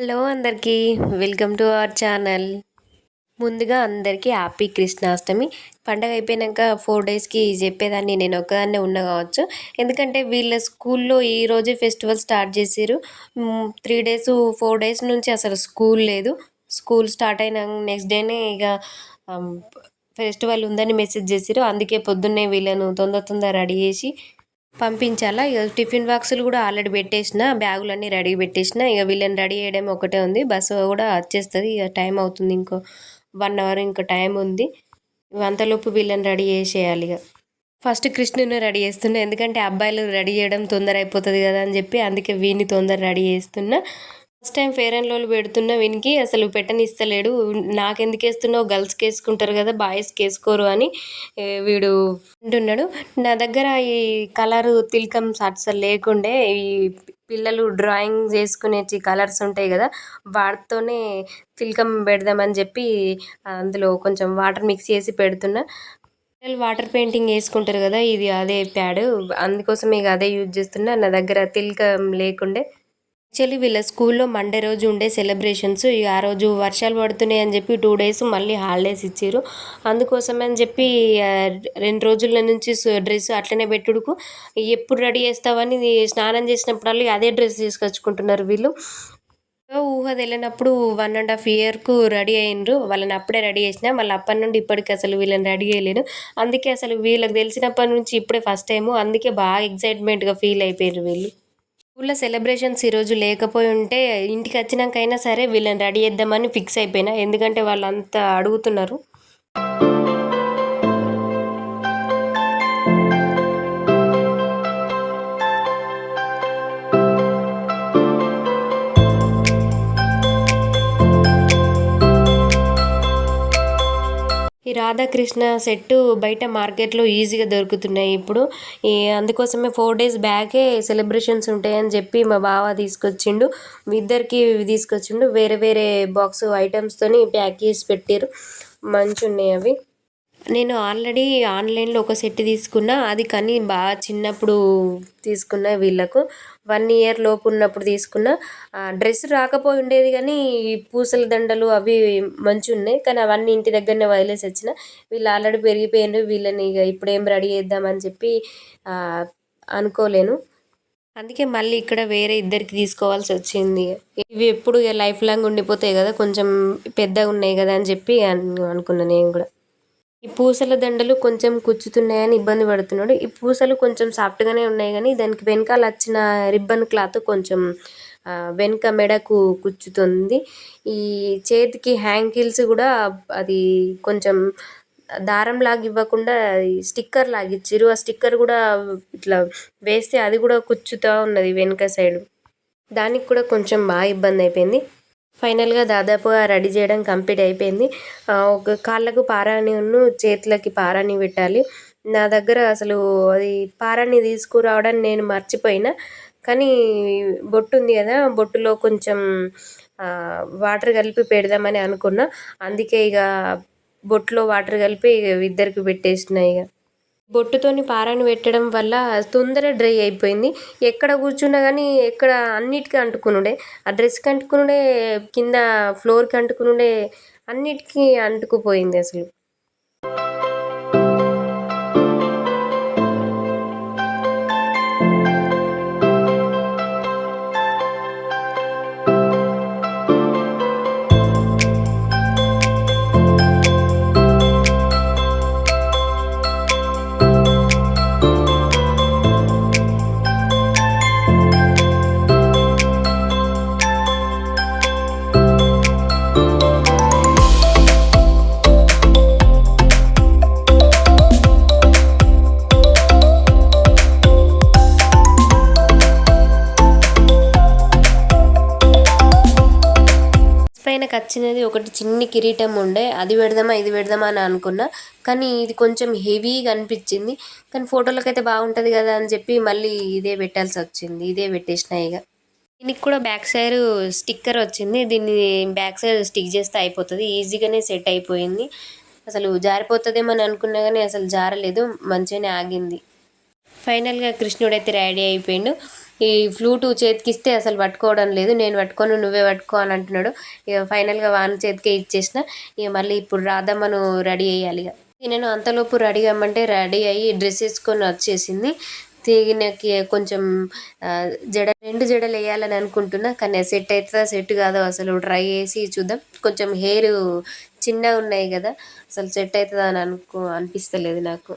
Hello అందరికీ welcome to our channel. ముందుగా అందరికీ హ్యాపీ కృష్ణాష్టమి. పండగ అయిపోయాక ఫోర్ డేస్కి చెప్పేదాన్ని నేను ఒక్కదాన్నే ఉన్న కావచ్చు. ఎందుకంటే వీళ్ళ స్కూల్లో ఈ రోజే ఫెస్టివల్ స్టార్ట్ చేసారు త్రీ డేస్ ఫోర్ డేస్ నుంచి అసలు స్కూల్ లేదు. స్కూల్ స్టార్ట్ అయిన నెక్స్ట్ డేనే ఇక ఫెస్టివల్ ఉందని మెసేజ్ చేసారు అందుకే పొద్దున్నే వీళ్ళను తొందర తొందర రెడీ చేసి పంపించాలా? ఇక టిఫిన్ బాక్సులు కూడా ఆల్రెడీ పెట్టేసిన బ్యాగులన్నీ రెడీ పెట్టేసిన ఇక వీళ్ళని రెడీ చేయడం ఒకటే ఉంది. బస్సు కూడా వచ్చేస్తుంది. ఇక టైం అవుతుంది ఇంకో వన్ అవర్ ఇంకో టైం ఉంది. అంతలోపు వీళ్ళని రెడీ చేసేయాలి ఇక ఫస్ట్ కృష్ణుని రెడీ చేస్తున్నా. ఎందుకంటే అబ్బాయిలు రెడీ చేయడం తొందర అయిపోతుంది కదా అని చెప్పి అందుకే వీని తొందర రెడీ చేస్తున్నా. ఫస్ట్ టైం ఫేర్ అండ్ లోలు పెడుతున్నా వీనికి అసలు పెట్టనిస్తలేడు. నాకెందుకు వేస్తున్నావు? గర్ల్స్కి వేసుకుంటారు కదా బాయ్స్కి వేసుకోరు అని వీడు అంటున్నాడు. నా దగ్గర ఈ కలర్ తిలకం అసలు లేకుండే ఈ పిల్లలు డ్రాయింగ్ చేసుకునే కలర్స్ ఉంటాయి కదా వాటితోనే తిలకం పెడదామని చెప్పి అందులో కొంచెం వాటర్ మిక్స్ చేసి పెడుతున్నా. పిల్లలు వాటర్ పెయింటింగ్ వేసుకుంటారు కదా ఇది అదే ప్యాడ్ అందుకోసం ఇక అదే యూజ్ చేస్తున్నా. నా దగ్గర తిలకం లేకుండే. యాక్చువల్లీ వీళ్ళ స్కూల్లో మండే రోజు ఉండే సెలబ్రేషన్స్ ఇక ఆ రోజు వర్షాలు పడుతున్నాయి అని చెప్పి టూ డేస్ మళ్ళీ హాలిడేస్ ఇచ్చారు. అందుకోసమే అని చెప్పి రెండు రోజుల నుంచి డ్రెస్ అట్లనే పెట్టుడుకు ఎప్పుడు రెడీ చేస్తావని స్నానం చేసినప్పుడల్లా అదే డ్రెస్ తీసుకొచ్చుకుంటున్నారు వీళ్ళు. ఊహ తెలియనప్పుడు వన్ అండ్ హాఫ్ ఇయర్కు రెడీ అయినరు. వాళ్ళని అప్పుడే రెడీ చేసిన మళ్ళీ అప్పటి నుండి ఇప్పటికి అసలు వీళ్ళని రెడీ చేయలేను అందుకే అసలు వీళ్ళకి తెలిసినప్పటి నుంచి ఇప్పుడే ఫస్ట్ టైము. అందుకే బాగా ఎగ్జైట్మెంట్గా ఫీల్ అయిపోయారు వీళ్ళు. స్కూల్లో సెలబ్రేషన్స్ ఈరోజు లేకపోయి ఉంటే ఇంటికి వచ్చినాకైనా సరే వీళ్ళని రెడీ చేద్దామని ఫిక్స్ అయిపోయినా. ఎందుకంటే వాళ్ళంతా అడుగుతున్నారు. ఈ రాధాకృష్ణ సెట్ బయట మార్కెట్లో ఈజీగా దొరుకుతున్నాయి ఇప్పుడు. ఈ అందుకోసమే ఫోర్ డేస్ బ్యాకే సెలబ్రేషన్స్ ఉంటాయని చెప్పి మా బావ తీసుకొచ్చిండు. ఇద్దరికి తీసుకొచ్చిండు. వేరే వేరే బాక్స్ ఐటమ్స్తోని ప్యాక్ చేసి పెట్టారు మంచి ఉన్నాయి అవి. నేను ఆల్రెడీ ఆన్లైన్లో ఒక సెట్ తీసుకున్నా. అది కానీ బాగా చిన్నప్పుడు తీసుకున్న వీళ్ళకు. వన్ ఇయర్ లోపు ఉన్నప్పుడు తీసుకున్న. డ్రెస్ రాకపోయి ఉండేది కానీ పూసల దండలు అవి మంచి ఉన్నాయి. కానీ అవన్నీ ఇంటి దగ్గరనే వదిలేసి వచ్చిన. వీళ్ళు ఆల్రెడీ పెరిగిపోయిండ్రు వీళ్ళని ఇక ఇప్పుడేం రెడీ చేద్దామని చెప్పి అనుకోలేను. అందుకే మళ్ళీ ఇక్కడ వేరే ఇద్దరికి తీసుకోవాల్సి వచ్చింది. ఇవి ఎప్పుడు లైఫ్ లాంగ్ ఉండిపోతాయి కదా. కొంచెం పెద్దగా ఉన్నాయి కదా అని చెప్పి అనుకున్నాను నేను కూడా. ఈ పూసల దండలు కొంచెం కుచ్చుతున్నాయని ఇబ్బంది పడుతున్నాడు. ఈ పూసలు కొంచెం సాఫ్ట్గానే ఉన్నాయి కానీ దానికి వెనకాల వచ్చిన రిబ్బన్ క్లాత్ కొంచెం వెనుక మెడకు కుచ్చుతుంది. ఈ చేతికి హ్యాంకిల్స్ కూడా అది కొంచెం దారం లాగా ఇవ్వకుండా స్టిక్కర్ లాగా ఆ స్టిక్కర్ కూడా ఇట్లా వేస్తే అది కూడా కుచ్చుతూ ఉన్నది వెనుక సైడు. దానికి కూడా కొంచెం బాగా ఇబ్బంది అయిపోయింది. ఫైనల్గా దాదాపుగా రెడీ చేయడం కంప్లీట్ అయిపోయింది. ఒక కాళ్ళకు పారాని చేతులకి పారాని పెట్టాలి. నా దగ్గర అసలు అది పారాని తీసుకురావడం నేను మర్చిపోయినా. కానీ బొట్టు ఉంది కదా బొట్టులో కొంచెం వాటర్ కలిపి పెడదామని అనుకున్నా. అందుకే ఇక బొట్టులో వాటర్ కలిపి ఇద్దరికి పెట్టేసిన ఇక బొట్టుతోని పారాన్ని పెట్టడం వల్ల తొందర డ్రై అయిపోయింది. ఎక్కడ కూర్చున్నా కానీ ఎక్కడ అన్నిటికీ అంటుకునుడే. ఆ డ్రెస్కి అంటుకునుడే కింద ఫ్లోర్కి అంటుకునుడే అన్నిటికీ అంటుకుపోయింది అసలు. పైన వచ్చినది ఒకటి చిన్ని కిరీటం ఉండే అది పెడదామా ఇది పెడదామా అని అనుకున్నా. కానీ ఇది కొంచెం హెవీగా అనిపించింది. కానీ ఫోటోలకు అయితే బాగుంటుంది కదా అని చెప్పి మళ్ళీ ఇదే పెట్టాల్సి వచ్చింది. ఇదే పెట్టేసిన ఇక. దీనికి కూడా బ్యాక్ సైడ్ స్టిక్కర్ వచ్చింది. దీన్ని బ్యాక్ సైడ్ స్టిక్ చేస్తే అయిపోతుంది. ఈజీగానే సెట్ అయిపోయింది. అసలు జారిపోతుందేమో అని అనుకున్నా కానీ అసలు జారలేదు. మంచిగానే ఆగింది. ఫైనల్గా కృష్ణుడు అయితే రెడీ అయిపోయిండు. ఈ ఫ్లూటు చేతికిస్తే అసలు పట్టుకోవడం లేదు నేను పట్టుకొని నువ్వే పట్టుకో అని అంటున్నాడు. ఇక ఫైనల్గా వాని చేతికే ఇచ్చేసిన. ఇక మళ్ళీ ఇప్పుడు రాధమ్మను రెడీ అయ్యాలి ఇక. నేను అంతలోపు రెడీ అమ్మంటే రెడీ అయ్యి డ్రెస్ వేసుకొని వచ్చేసింది. తిగినకి కొంచెం జడ రెండు జడలు వేయాలని అనుకుంటున్నా కానీ సెట్ అవుతుందా సెట్ కాదో అసలు ట్రై చేసి చూద్దాం. కొంచెం హెయిర్ చిన్నగా ఉన్నాయి కదా అసలు సెట్ అవుతుందా అని అనుకో అనిపిస్తలేదు నాకు.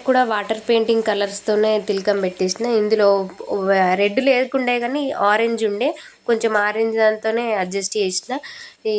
పైనకు కూడా వాటర్ పెయింటింగ్ కలర్స్తోనే తిలకం పెట్టేసిన. ఇందులో రెడ్ లేకుండే కానీ ఆరెంజ్ ఉండే. కొంచెం ఆరెంజ్ దాంతోనే అడ్జస్ట్ చేసిన. ఈ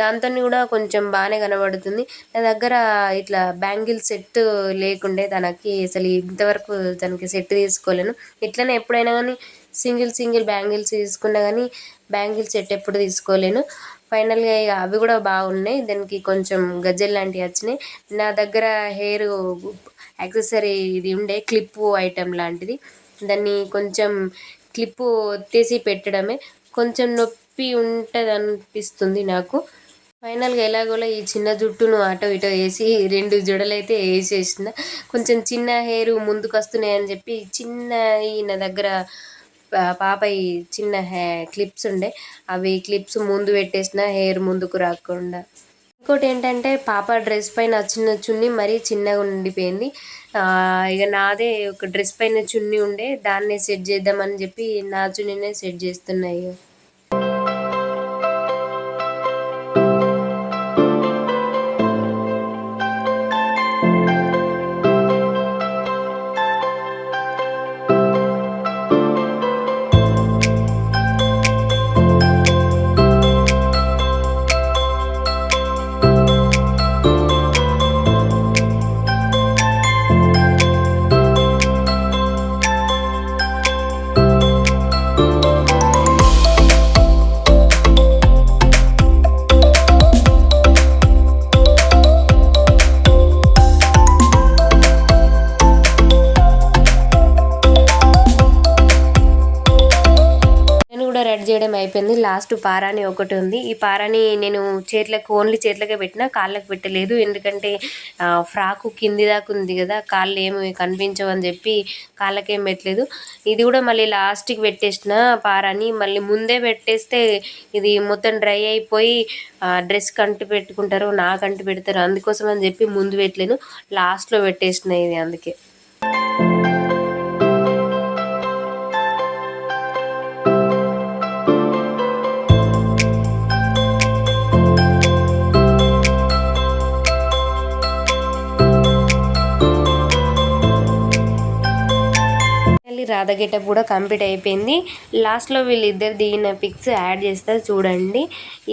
దాంతో కూడా కొంచెం బాగానే కనబడుతుంది. నా దగ్గర ఇట్లా బ్యాంగిల్ సెట్ లేకుండే తనకి అసలు ఇంతవరకు తనకి సెట్ తీసుకోలేను. ఇట్లనే ఎప్పుడైనా కానీ సింగిల్ సింగిల్ బ్యాంగిల్స్ తీసుకున్నా కానీ బ్యాంగిల్ సెట్ ఎప్పుడు తీసుకోలేను. ఫైనల్గా ఇక అవి కూడా బాగున్నాయి. దానికి కొంచెం గజ్జెలు లాంటివి వచ్చినాయి. నా దగ్గర హెయిర్ యాక్సెసరీ ఇది ఉండే క్లిప్పు ఐటెం లాంటిది. దాన్ని కొంచెం క్లిప్పు తీసి పెట్టడమే కొంచెం నొప్పి ఉంటుంది అనిపిస్తుంది నాకు. ఫైనల్గా ఎలాగోలా ఈ చిన్న జుట్టును అటో ఇటో వేసి రెండు జడలైతే వేసేసిన. కొంచెం చిన్న హెయిర్ ముందుకు వస్తున్నాయని చెప్పి చిన్న నా దగ్గర పాప చిన్న హే క్లిప్స్ ఉండే. అవి క్లిప్స్ ముందు పెట్టేసిన హెయిర్ ముందుకు రాకుండా. ఇంకోటి ఏంటంటే పాప డ్రెస్ పైన చిన్న చున్నీ మరీ చిన్నగా ఉండిపోయింది. ఇక నాదే ఒక డ్రెస్ పైన చున్నీ ఉండే దాన్నే సెట్ చేద్దామని చెప్పి నా చున్నీనే సెట్ చేస్తున్నాయి చేయడం అయిపోయింది. లాస్ట్ పారాని ఒకటి ఉంది. ఈ పారాని నేను చేతులకు ఓన్లీ చేతులకే పెట్టిన కాళ్ళకి పెట్టలేదు. ఎందుకంటే ఫ్రాకు కింది దాకా ఉంది కదా కాళ్ళు ఏమి కనిపించవని చెప్పి కాళ్ళకేం పెట్టలేదు. ఇది కూడా మళ్ళీ లాస్ట్కి పెట్టేసిన పారాని. మళ్ళీ ముందే పెట్టేస్తే ఇది మొత్తం డ్రై అయిపోయి డ్రెస్ కంటి పెట్టుకుంటారు నాకు అంటు పెడతారు అందుకోసం అని చెప్పి ముందు పెట్టలేను. లాస్ట్లో పెట్టేసిన ఇది అందుకే. రాధ గెటప్ కూడా కంప్లీట్ అయిపోయింది. లాస్ట్లో వీళ్ళిద్దరు దిగిన పిక్స్ యాడ్ చేస్తారు చూడండి.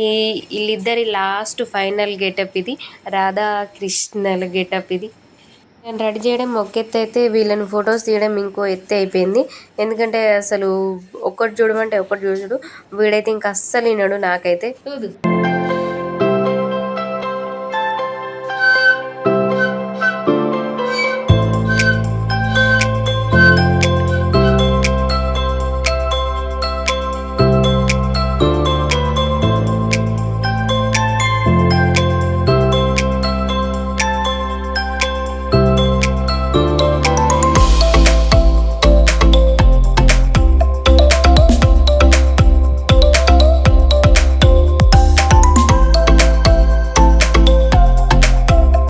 ఈ వీళ్ళిద్దరి లాస్ట్ ఫైనల్ గెటప్ ఇది. రాధా కృష్ణల గెటప్ ఇది. నేను రెడీ చేయడం ఒక ఎత్తు అయితే వీళ్ళని ఫొటోస్ తీయడం ఇంకో ఎత్తు అయిపోయింది. ఎందుకంటే అసలు ఒక్కటి చూడమంటే ఒక్కటి చూడు వీడైతే ఇంకా అస్సలు వినడు నాకైతే.